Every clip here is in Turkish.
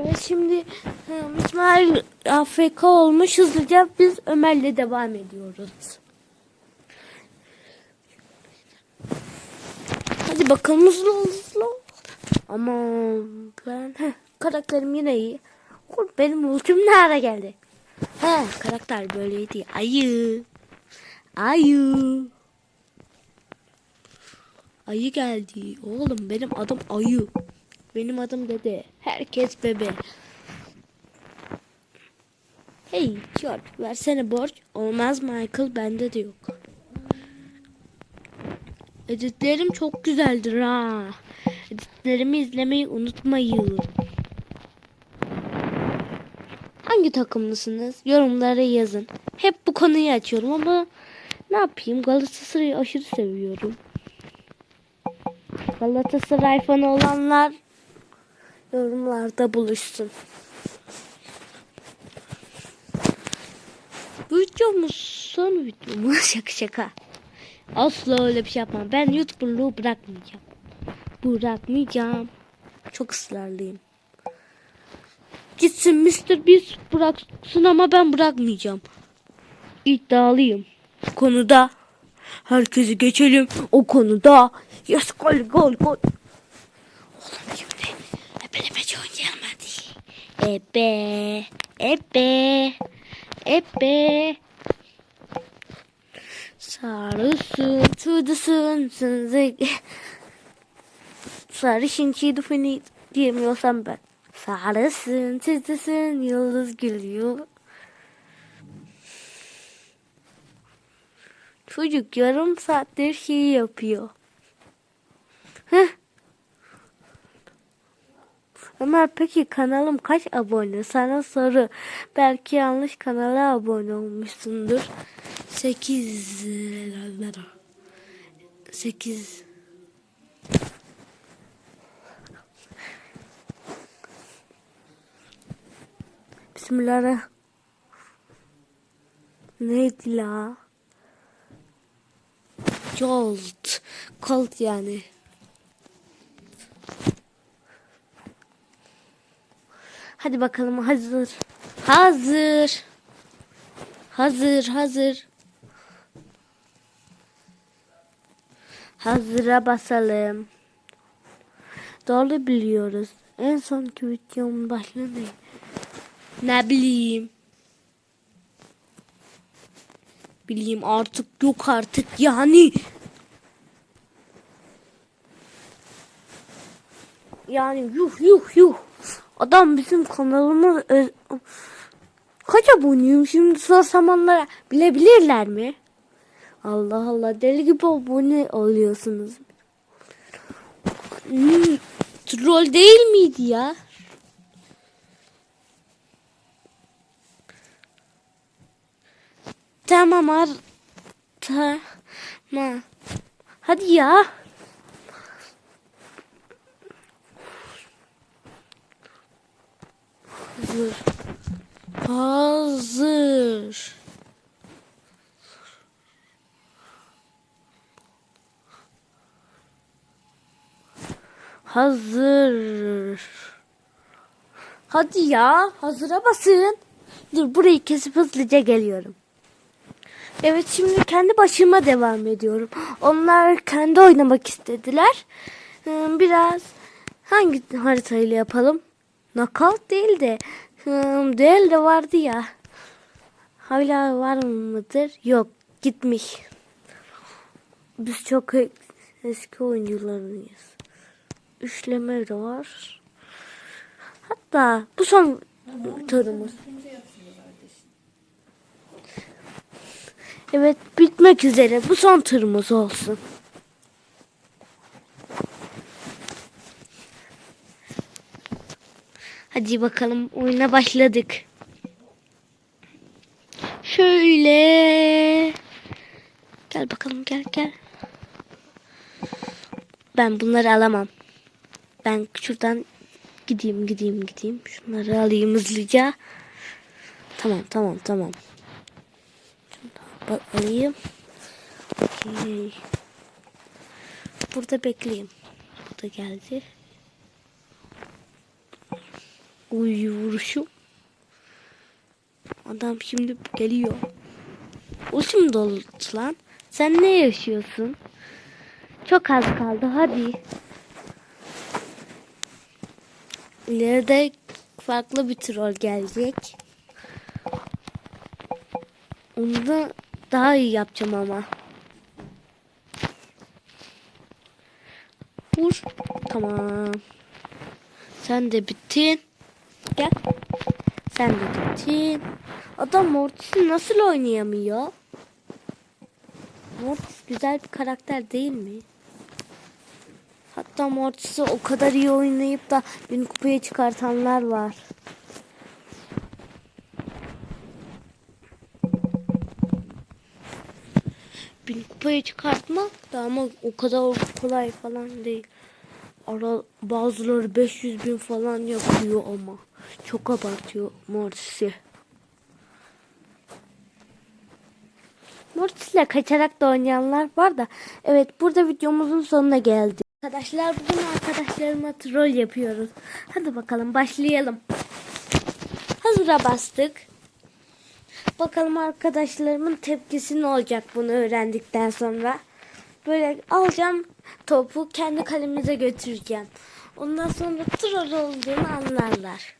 Evet şimdi hı, İsmail AFK olmuş hızlıca biz Ömer'le devam ediyoruz. Hadi bakalım hızlı hızlı. Ama ben heh, karakterim yine iyi. Benim ultim nerede geldi? He karakter böyleydi. Ayı. Ayı. Ayı geldi. Oğlum benim adım Ayı. Benim adım Dede. Herkes bebe. Hey George versene borç. Olmaz Michael bende de yok. Editlerim çok güzeldir ha. Editlerimi izlemeyi unutmayın. Hangi takımlısınız? Yorumlara yazın. Hep bu konuyu açıyorum ama ne yapayım? Galatasaray'ı aşırı seviyorum. Galatasaray fanı olanlar yorumlarda buluşsun. Bu videomuz son videomuz şaka şaka. Asla öyle bir şey yapmam. Ben YouTuber'lığı bırakmayacağım. Bırakmayacağım. Çok ısrarlıyım. Gitsin Mr. Beast bıraksın ama ben bırakmayacağım. İddialıyım. Bu konuda. Herkesi geçelim. O konuda. Yes gol gol gol. Oğlum şimdi ebelemeci oynayalım hadi. Ebe. Ebe. Ebe. Sarısın, tüdüsün, sınzı. Sarışın çiğdi fini diyemiyorsam ben. Sarısın, tüdüsün, yıldız gülüyor. Çocuk yarım saattir şey yapıyor. Ömer peki kanalım kaç abone? Sana soru. Belki yanlış kanala abone olmuşsundur. 8 8 Bismillah. Neydi la? Jolt. Colt yani. Hadi bakalım hazır. Hazır. Hazır, hazır. Hazıra basalım. Doğru biliyoruz. En sonki videomun başlığı ne? Ne bileyim. Bileyim artık yok artık yani. Yani yuh yuh yuh. Adam bizim kanalımız ö- kaç aboneyim şimdi sorsam onlara bilebilirler mi? Allah Allah deli gibi abone oluyorsunuz. Hmm, troll değil miydi ya? Tamam ar tamam. Hadi ya. Hazır. Hazır. Hazır. Hadi ya, hazıra basın. Dur burayı kesip hızlıca geliyorum. Evet şimdi kendi başıma devam ediyorum. Onlar kendi oynamak istediler. Biraz hangi haritayla yapalım? Knockout değil de değil de vardı ya. Hala var mıdır? Yok gitmiş. Biz çok e- eski oyuncularıyız. Üçleme de var. Hatta bu son turumuz. Evet bitmek üzere. Bu son turumuz olsun. Hadi bakalım oyuna başladık. Şöyle. Gel bakalım gel gel. Ben bunları alamam. Ben şuradan gideyim gideyim gideyim. Şunları alayım hızlıca. Tamam tamam tamam. Bak alayım. Okey. Burada bekleyeyim. Bu da geldi. Uy vuruşum. Adam şimdi geliyor. O şimdi oldu lan. Sen ne yaşıyorsun? Çok az kaldı hadi. İleride farklı bir troll gelecek. Onu da daha iyi yapacağım ama. Vur. Tamam. Sen de bittin. Gel. Sen de bittin. Adam Mortis'i nasıl oynayamıyor? Mortis güzel bir karakter değil mi? Hatta Mortis'i o kadar iyi oynayıp da bin kupaya çıkartanlar var. Bin kupaya çıkartmak da ama o kadar kolay falan değil. Ara, bazıları 500 bin falan yapıyor ama. Çok abartıyor Mortis'i. Mortis'le kaçarak da oynayanlar var da. Evet burada videomuzun sonuna geldi. Arkadaşlar bugün arkadaşlarıma troll yapıyoruz. Hadi bakalım başlayalım. Hazıra bastık. Bakalım arkadaşlarımın tepkisi ne olacak bunu öğrendikten sonra. Böyle alacağım topu kendi kalemize götüreceğim. Ondan sonra troll olduğunu anlarlar.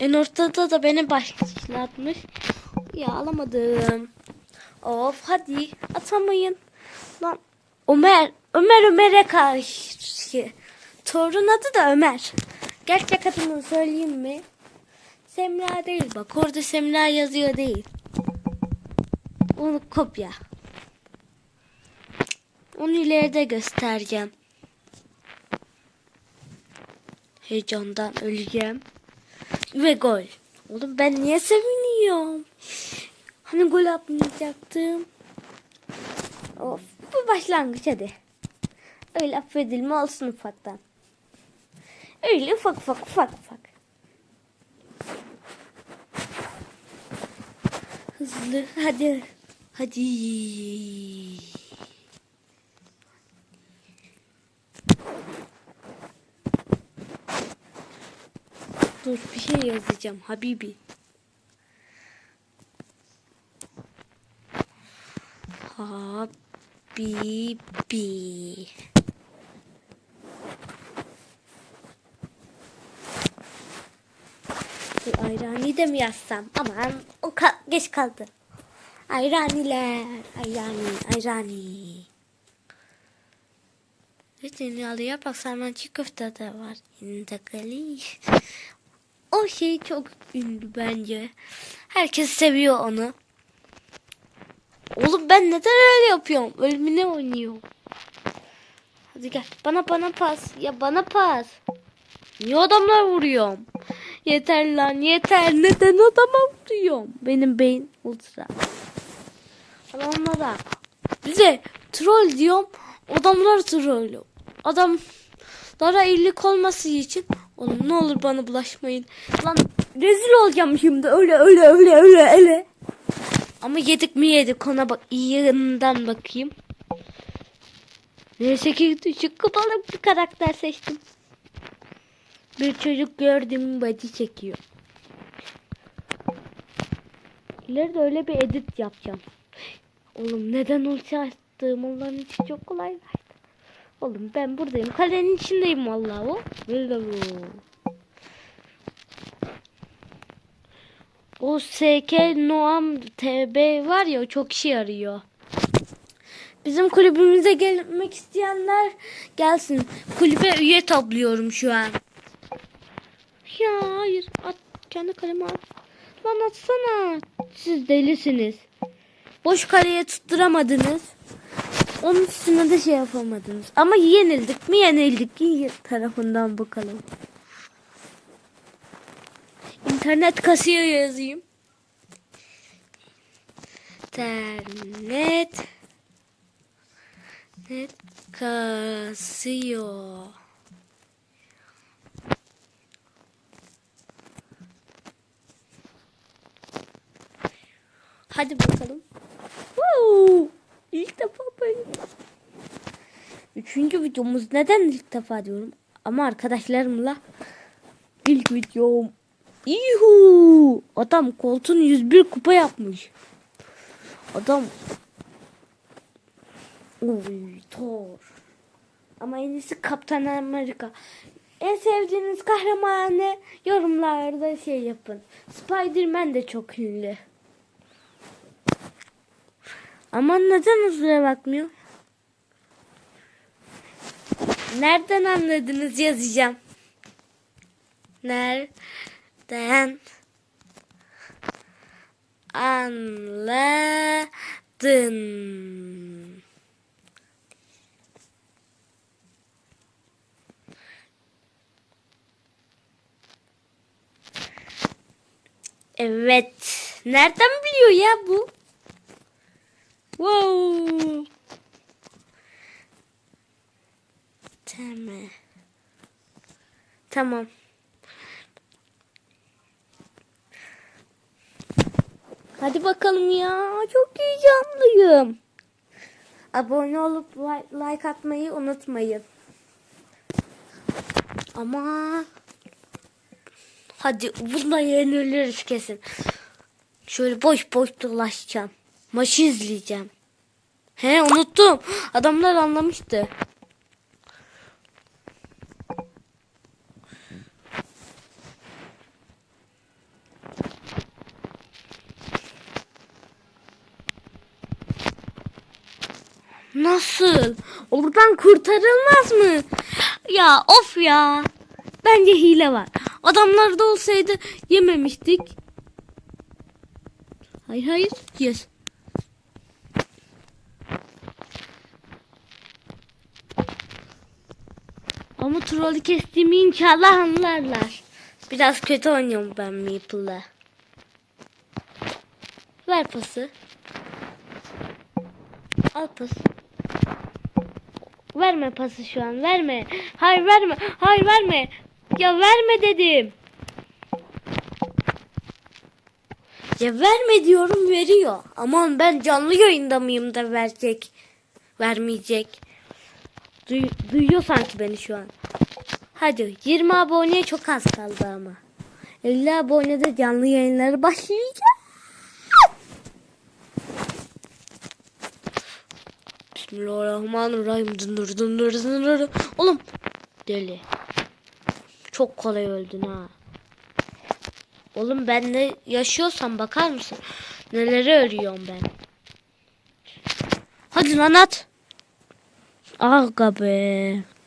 En ortada da beni başlatmış. Ya alamadım. Of hadi atamayın. Lan Ömer. Ömer Ömer'e karşı. Torun adı da Ömer. Gerçek adını söyleyeyim mi? Semra değil bak. Orada Semra yazıyor değil. Onu kopya. Onu ileride göstereceğim. Heyecandan öleceğim. Ve gol. Oğlum ben niye seviniyorum? Hani gol atmayacaktım. Of bu başlangıç hadi. Öyle affedilme olsun ufaktan. Öyle ufak ufak ufak ufak. Hızlı hadi. Hadi. Dur bir şey yazacağım Habibi. Habibi. Ayrani de mi yazsam? Aman o ka- geç kaldı. Ayraniler. Ayrani. Ayrani. Zeytinyağlı yaprak sarman çiğ köfte de var. Hindakali. O şey çok ünlü bence. Herkes seviyor onu. Oğlum ben neden öyle yapıyorum? Ölümüne oynuyorum. Hadi gel. Bana bana pas. Ya bana pas. Niye adamlar vuruyorum? Yeter lan yeter. Neden adama vuruyorum? Benim beyin ultra. Adamlara. Bize troll diyorum. Adamlar troll. Adamlara iyilik olması için. Oğlum ne olur bana bulaşmayın. Lan rezil olacağım şimdi. Öyle öyle öyle öyle öyle. Ama yedik mi yedik ona bak iyi yanından bakayım. Neyse ki düşük kapalı bir karakter seçtim. Bir çocuk gördüm bacı çekiyor. İleride öyle bir edit yapacağım. Oğlum neden ulti açtım onların için çok kolaylaştı. Oğlum ben buradayım. Kalenin içindeyim vallahi o. Vallahi. O SK Noam TB var ya çok işe yarıyor. Bizim kulübümüze gelmek isteyenler gelsin. Kulübe üye topluyorum şu an. Ya hayır at kendi kalemi at. Lan atsana. Siz delisiniz. Boş kaleye tutturamadınız. Onun üstüne de şey yapamadınız. Ama yenildik mi yenildik. İyi tarafından bakalım. İnternet kasiyo yazayım. İnternet net kasiyo. Hadi bakalım. Woo! İlk defa böyle. Üçüncü videomuz neden ilk defa diyorum. Ama arkadaşlarımla ilk videom. Yuhu. Adam koltuğun 101 kupa yapmış. Adam Oy Thor. Ama en iyisi Kaptan Amerika. En sevdiğiniz kahraman ne? Yorumlarda şey yapın. Spider-Man de çok ünlü. Ama neden hızlıya bakmıyor? Nereden anladınız yazacağım. Nereden anladın? Evet. Nereden biliyor ya bu? Wow. Tamam. Tamam. Hadi bakalım ya. Çok heyecanlıyım. Abone olup like, like atmayı unutmayın. Ama hadi bununla yeniliriz kesin. Şöyle boş boş dolaşacağım. Maçı izleyeceğim. He unuttum. Adamlar anlamıştı. Nasıl? Oradan kurtarılmaz mı? Ya of ya. Bence hile var. Adamlarda olsaydı yememiştik. Hayır hayır. Yes. Ama trolü kestiğimi inşallah anlarlar. Biraz kötü oynuyorum ben Maple'la. Ver pası. Al pası. Verme pası şu an verme. Hayır verme. Hayır verme. Ya verme dedim. Ya verme diyorum veriyor. Aman ben canlı yayında mıyım da verecek. Vermeyecek. Duy- duyuyor sanki beni şu an. Hadi 20 aboneye çok az kaldı ama. 50 abonede canlı yayınları başlayacak. Bismillahirrahmanirrahim. Dındır dındır dındır. Oğlum deli. Çok kolay öldün ha. Oğlum ben ne yaşıyorsam bakar mısın? Neleri ölüyorum ben. Hadi lan at. Aga be.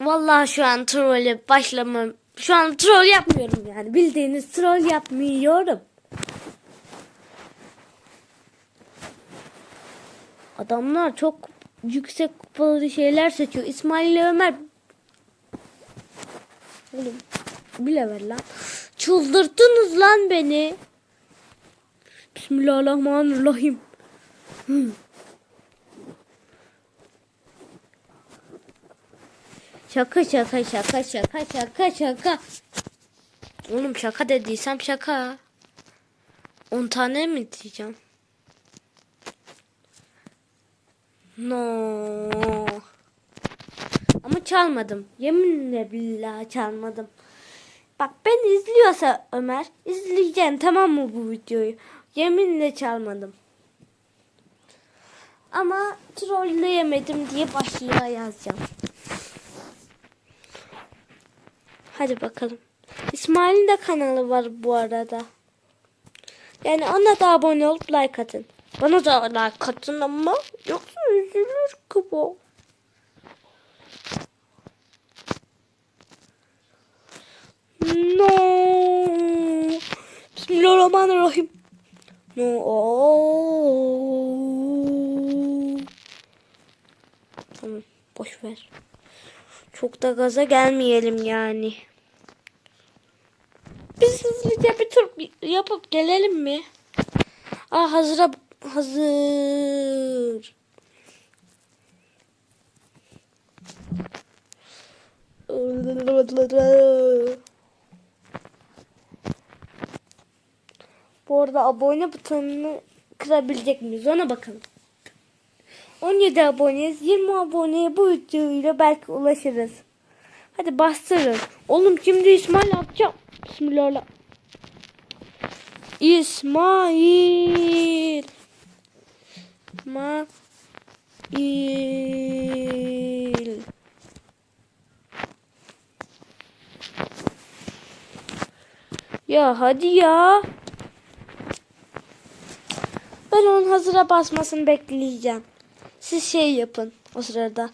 Vallahi şu an trolle başlamam. Şu an troll yapmıyorum yani. Bildiğiniz troll yapmıyorum. Adamlar çok yüksek kupalı şeyler seçiyor. İsmail ile Ömer Oğlum bile ver lan. Çıldırttınız lan beni. Bismillahirrahmanirrahim. Hı. Şaka şaka şaka şaka şaka şaka. Oğlum şaka dediysem şaka. 10 tane mi diyeceğim? No. Ama çalmadım. Yeminle billahi çalmadım. Bak ben izliyorsa Ömer izleyeceğim tamam mı bu videoyu? Yeminle çalmadım. Ama trolleyemedim diye başlığa yazacağım. Hadi bakalım. İsmail'in de kanalı var bu arada. Yani ona da abone olup like atın. Bana da like atın ama yoksa üzülür ki. No. Bismillahirrahmanirrahim. No. Tamam boş ver. Çok da gaza gelmeyelim yani. Biz hızlıca bir tur yapıp gelelim mi? Aa hazıra hazır. Bu arada abone butonunu kırabilecek miyiz? Ona bakalım. 17 aboneyiz. 20 aboneye bu videoyla belki ulaşırız. Hadi bastırın. Oğlum şimdi İsmail atacağım. Bismillah. İsmail. İsmail. Ya hadi ya. Ben onun hazıra basmasını bekleyeceğim. Siz şey yapın o sırada.